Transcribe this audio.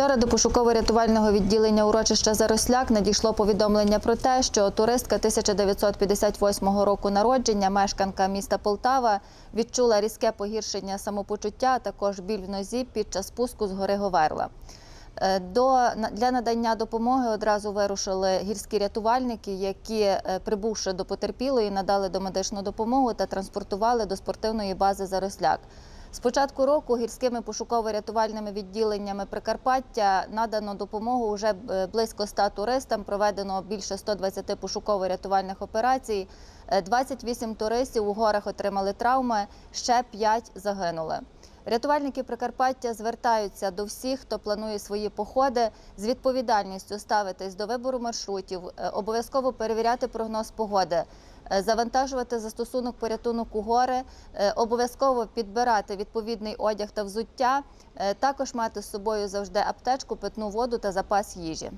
Вчора до пошуково-рятувального відділення урочища Заросляк надійшло повідомлення про те, що туристка 1958 року народження, мешканка міста Полтава, відчула різке погіршення самопочуття, а також біль в нозі під час спуску з гори Говерла. Е, для надання допомоги одразу вирушили гірські рятувальники, які, е, прибувши до потерпілої, надали домедичну допомогу та транспортували до спортивної бази Заросляк. З початку року гірськими пошуково-рятувальними відділеннями Прикарпаття надано допомогу вже е, близько 100 туристам. Проведено більше 120 пошуково-рятувальних операцій. Е, 28 туристів у горах отримали травми, ще 5 загинули. Рятувальники Прикарпаття звертаються до всіх, хто планує свої походи, з відповідальністю ставитись до вибору маршрутів, е, обов'язково перевіряти прогноз погоди, е, завантажувати застосунок порятунок у гори, е, обов'язково підбирати відповідний одяг та взуття, е, також мати з собою завжди аптечку, питну воду та запас їжі.